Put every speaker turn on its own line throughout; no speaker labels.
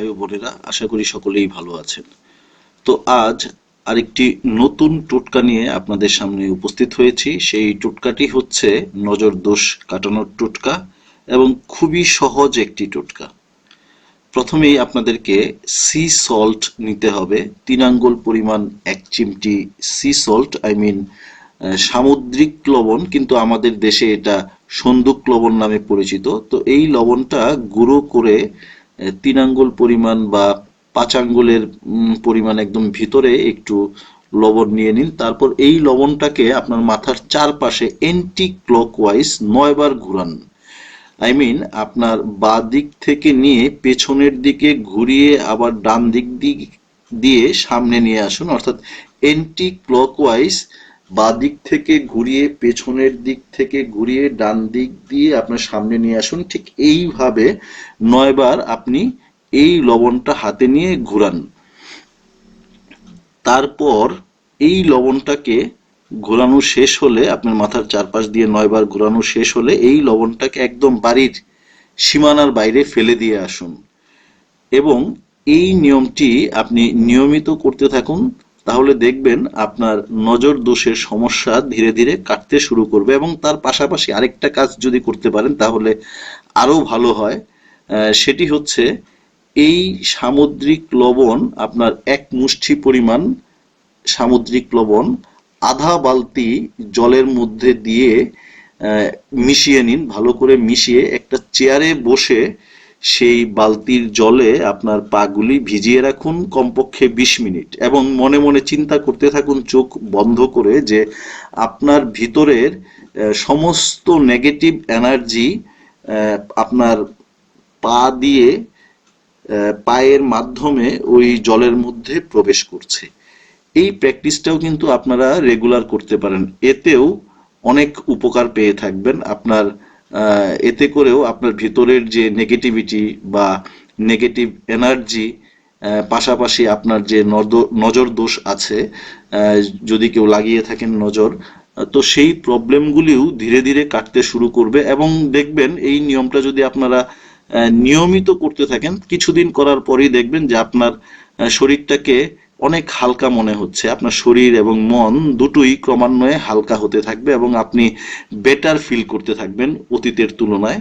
ভাই ও বোনেরা, আশা করি সকলেই ভালো আছেন। তো আজ আরেকটি নতুন টোটকা নিয়ে আপনাদের সামনে উপস্থিত হয়েছি। সেই টোটকাটি হচ্ছে নজর দোষ কাটানোর টোটকা এবং খুবই সহজ একটি টোটকা। প্রথমেই আপনাদেরকে সি সল্ট নিতে হবে। তিন আঙ্গুল পরিমাণ এক চিমটি সি সল্ট আই মিন সামুদ্রিক লবণ, কিন্তু আমাদের দেশে এটা সন্দুক লবণ নামে পরিচিত। তো এই লবণটা গুঁড়ো করে তিন আঙ্গুল পরিমাণ বা পাঁচ আঙ্গুলের পরিমাণ একদম ভিতরে একটু লবণ নিয়ে নিন। তারপর এই লবণটাকে আপনার মাথার চারপাশে এন্টি ক্লকওয়াইজ নয়বার ঘুরান। আই মিন আপনার বা দিক থেকে নিয়ে পেছনের দিকে ঘুরিয়ে আবার ডান দিক দিয়ে সামনে নিয়ে আসুন। অর্থাৎ এন্টি ক্লকওয়াইজ বা দিক থেকে ঘুরিয়ে, পেছনের দিক থেকে ঘুরিয়ে, ডান দিক দিয়ে আপনার সামনে নিয়ে আসুন। ঠিক এইভাবে নয়বার আপনি এই লবণটা হাতে নিয়ে ঘুরান। তারপর এই লবণটাকে ঘোরানো শেষ হলে, আপনার মাথার চারপাশ দিয়ে নয়বার ঘোরানো শেষ হলে এই লবণটাকে একদম বাড়ির সীমানার বাইরে ফেলে দিয়ে আসুন। এবং এই নিয়মটি আপনি নিয়মিত করতে থাকুন। তাহলে দেখবেন আপনার নজর দোষের সমস্যা ধীরে ধীরে কাটতে শুরু করবে এবং তার পাশাপাশি আরেকটা কাজ যদি করতে পারেন তাহলে আরও ভালো হয়। সেটি হচ্ছে এই সামুদ্রিক লবণ, আপনার এক মুষ্টি পরিমাণ সামুদ্রিক লবণ, আধা বালতি জলের মধ্যে দিয়ে মিশিয়ে নিন, ভালো করে মিশিয়ে একটা চেয়ারে বসে সেই বালতির জলে আপনার পাগুলি ভিজিয়ে রাখুন কমপক্ষে বিশ মিনিট এবং মনে মনে চিন্তা করতে থাকুন, চোখ বন্ধ করে যে আপনার ভিতরের সমস্ত নেগেটিভ এনার্জি আপনার পা দিয়ে পায়ের মাধ্যমে ওই জলের মধ্যে প্রবেশ করছে। এই প্র্যাকটিসটাও কিন্তু আপনারা রেগুলার করতে পারেন। এতেও অনেক উপকার পেয়ে থাকবেন আপনার এতে করেও আপনার ভিতরের যে নেগেটিভিটি বা নেগেটিভ এনার্জি পাশাপাশি আপনার যে নজর দোষ আছে যদি কেউ লাগিয়ে থাকেন নজর, তো সেই প্রবলেমগুলিও ধীরে ধীরে কাটতে শুরু করবে এবং দেখবেন এই নিয়মটা যদি আপনারা নিয়মিত করতে থাকেন, কিছুদিন করার পরেই দেখবেন যে আপনার শরীরটাকে অনেক হালকা মনে হচ্ছে। আপনার শরীর এবং মন দুটোই ক্রমান্বয়ে হালকা হতে থাকবে এবং আপনি বেটার ফিল করতে থাকবেন অতীতের তুলনায়।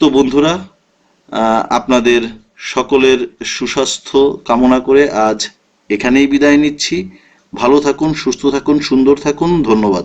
তো বন্ধুরা আপনাদের সকলের সুস্বাস্থ্য কামনা করে আজ এখানেই বিদায় নিচ্ছি। ভালো থাকুন, সুস্থ থাকুন, সুন্দর থাকুন। ধন্যবাদ।